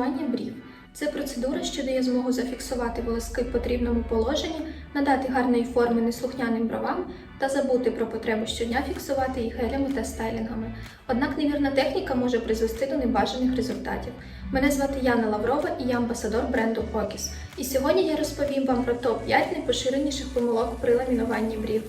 Ламінування брів. Це процедура, що дає змогу зафіксувати волоски в потрібному положенні, надати гарної форми неслухняним бровам та забути про потребу щодня фіксувати їх гелями та стайлінгами. Однак невірна техніка може призвести до небажаних результатів. Мене звати Яна Лаврова і я амбасадор бренду Окіс. І сьогодні я розповім вам про топ-5 найпоширеніших помилок при ламінуванні брів.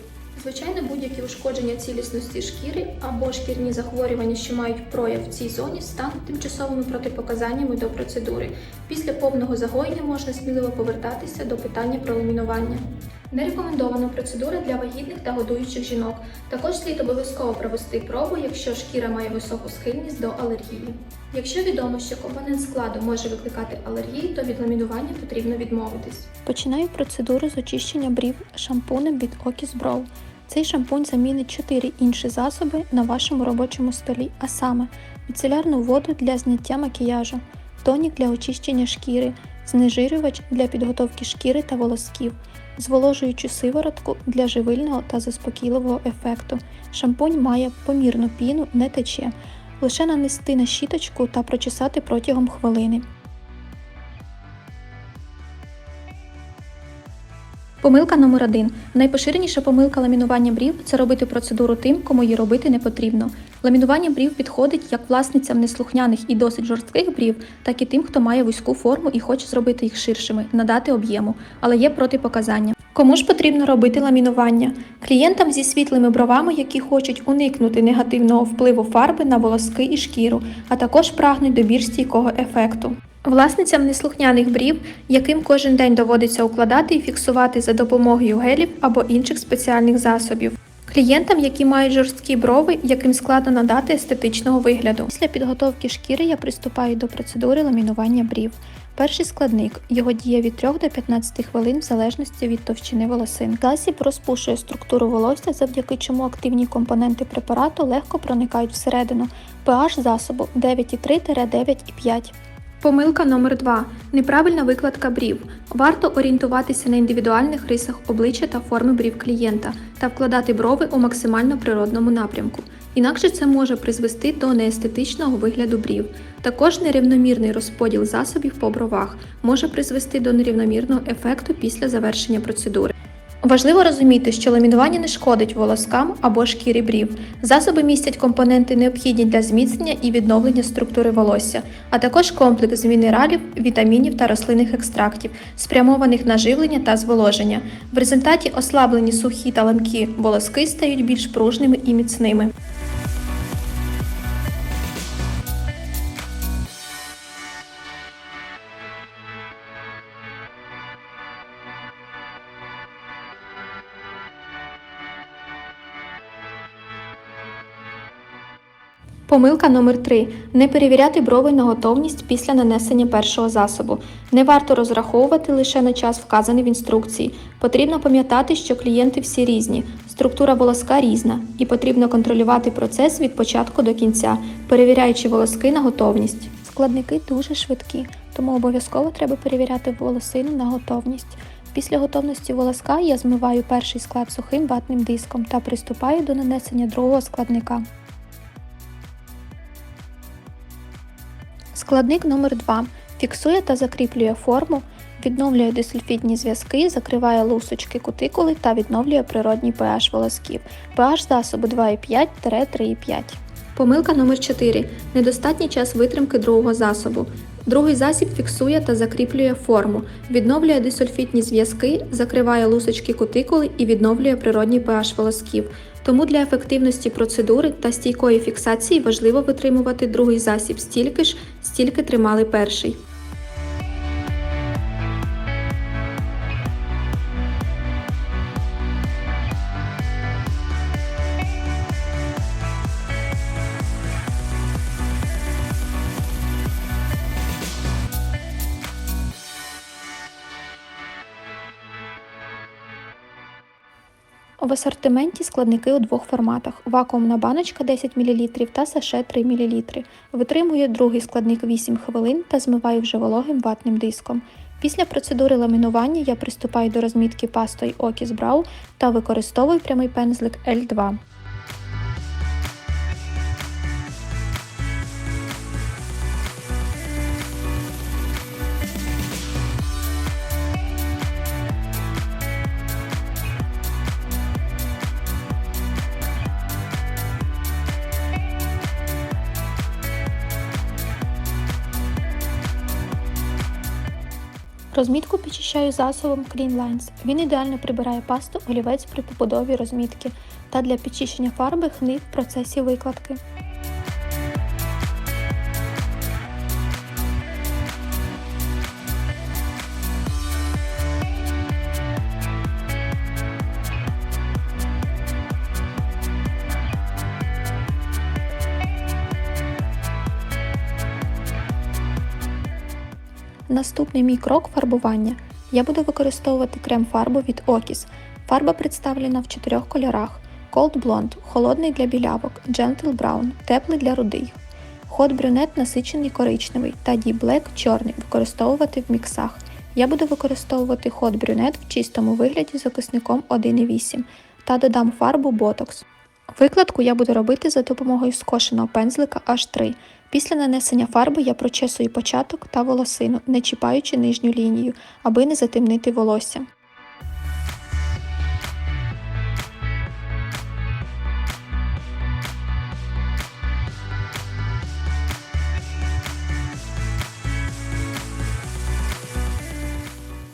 Звичайно, будь-які ушкодження цілісності шкіри або шкірні захворювання, що мають прояв в цій зоні, стануть тимчасовими протипоказаннями до процедури. Після повного загоєння можна сміливо повертатися до питання про ламінування. Не рекомендована процедура для вагітних та годуючих жінок. Також слід обов'язково провести пробу, якщо шкіра має високу схильність до алергії. Якщо відомо, що компонент складу може викликати алергії, то від ламінування потрібно відмовитись. Починаю процедуру з очищення брів шампунем від Окіс Brow. Цей шампунь замінить 4 інші засоби на вашому робочому столі, а саме міцелярну воду для зняття макіяжу, тонік для очищення шкіри, знежирювач для підготовки шкіри та волосків, зволожуючу сиворотку для живильного та заспокійливого ефекту. Шампунь має помірну піну, не тече. Лише нанести на щіточку та прочесати протягом хвилини. Помилка номер 1 Найпоширеніша помилка ламінування брів це робити процедуру тим, кому її робити не потрібно. Ламінування брів підходить як власницям неслухняних і досить жорстких брів, так і тим, хто має вузьку форму і хоче зробити їх ширшими, надати об'єму, але є протипоказання. Кому ж потрібно робити ламінування? Клієнтам зі світлими бровами, які хочуть уникнути негативного впливу фарби на волоски і шкіру, а також прагнуть до більш стійкого ефекту. Власницям неслухняних брів, яким кожен день доводиться укладати і фіксувати за допомогою гелів або інших спеціальних засобів. Клієнтам, які мають жорсткі брови, яким складно надати естетичного вигляду. Після підготовки шкіри я приступаю до процедури ламінування брів. Перший складник. Його діє від 3 до 15 хвилин в залежності від товщини волосин. Засіб розпушує структуру волосся, завдяки чому активні компоненти препарату легко проникають всередину. pH засобу 9,3-9,5. Помилка номер 2 Неправильна викладка брів. Варто орієнтуватися на індивідуальних рисах обличчя та форми брів клієнта та вкладати брови у максимально природному напрямку. Інакше це може призвести до неестетичного вигляду брів. Також нерівномірний розподіл засобів по бровах може призвести до нерівномірного ефекту після завершення процедури. Важливо розуміти, що ламінування не шкодить волоскам або шкірі брів. Засоби містять компоненти необхідні для зміцнення і відновлення структури волосся, а також комплекс з мінералів, вітамінів та рослинних екстрактів, спрямованих на живлення та зволоження. В результаті ослаблені сухі та ламкі волоски стають більш пружними і міцними. Помилка номер 3 Не перевіряти брови на готовність після нанесення першого засобу. Не варто розраховувати лише на час, вказаний в інструкції. Потрібно пам'ятати, що клієнти всі різні, структура волоска різна, і потрібно контролювати процес від початку до кінця, перевіряючи волоски на готовність. Складники дуже швидкі, тому обов'язково треба перевіряти волосину на готовність. Після готовності волоска я змиваю перший склад сухим ватним диском та приступаю до нанесення другого складника. Складник номер 2 Фіксує та закріплює форму, відновлює дисульфідні зв'язки, закриває лусочки кутикули та відновлює природній pH волосків. pH засобу 2,5-3,5. Помилка номер 4 Недостатній час витримки другого засобу. Другий засіб фіксує та закріплює форму, відновлює дисульфітні зв'язки, закриває лусочки кутикули і відновлює природній pH волосків. Тому для ефективності процедури та стійкої фіксації важливо витримувати другий засіб стільки ж, стільки тримали перший. В асортименті складники у двох форматах: вакуумна баночка 10 мл та саше 3 мл. Витримую другий складник 8 хвилин та змиваю вже вологим ватним диском. Після процедури ламінування я приступаю до розмітки пастою Окіс Брау та використовую прямий пензлик L2. Розмітку підчищаю засобом Clean Lines. Він ідеально прибирає пасту, олівець при побудові розмітки та для підчищення фарби хни в процесі викладки. Наступний мій крок фарбування. Я буду використовувати крем-фарбу від Окіс. Фарба представлена в чотирьох кольорах: Cold Blonde – холодний для білявок, Gentle Brown – теплий для рудих, Hot Brunette – насичений коричневий та Deep Black – чорний використовувати в міксах. Я буду використовувати Hot Brunette в чистому вигляді з окисником 1,8 та додам фарбу Botox. Викладку я буду робити за допомогою скошеного пензлика H3. Після нанесення фарби я прочесую початок та волосину, не чіпаючи нижню лінію, аби не затемнити волосся.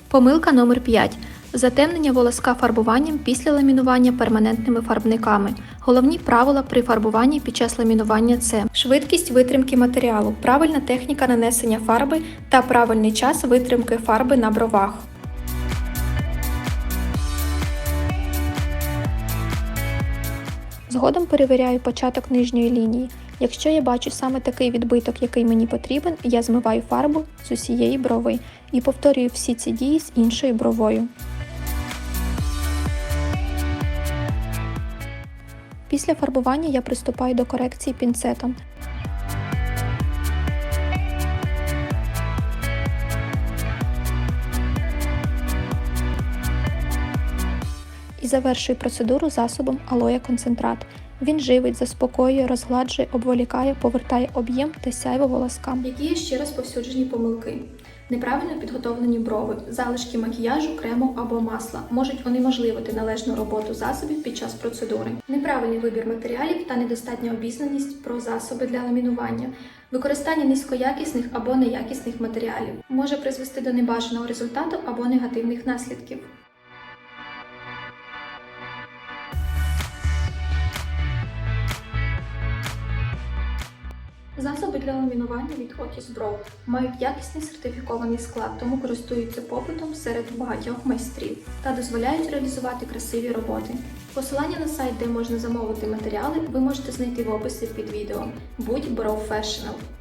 Помилка номер 5. Затемнення волоска фарбуванням після ламінування перманентними фарбниками. Головні правила при фарбуванні під час ламінування це швидкість витримки матеріалу, правильна техніка нанесення фарби та правильний час витримки фарби на бровах. Згодом перевіряю початок нижньої лінії. Якщо я бачу саме такий відбиток, який мені потрібен, я змиваю фарбу з усієї брови і повторюю всі ці дії з іншою бровою. Після фарбування я приступаю до корекції пінцетом. І завершую процедуру засобом алоя концентрат. Він живить, заспокоює, розгладжує, обволікає, повертає об'єм та сяйво волоскам. Які є ще розповсюджені помилки? Неправильно підготовлені брови, залишки макіяжу, крему або масла можуть унеможливити належну роботу засобів під час процедури. Неправильний вибір матеріалів та недостатня обізнаність про засоби для ламінування. Використання низькоякісних або неякісних матеріалів може призвести до небажаного результату або негативних наслідків. Засоби для ламінування від Brow мають якісний сертифікований склад, тому користуються попитом серед багатьох майстрів та дозволяють реалізувати красиві роботи. Посилання на сайт, де можна замовити матеріали, ви можете знайти в описі під відео. Будь Brow Fashionable.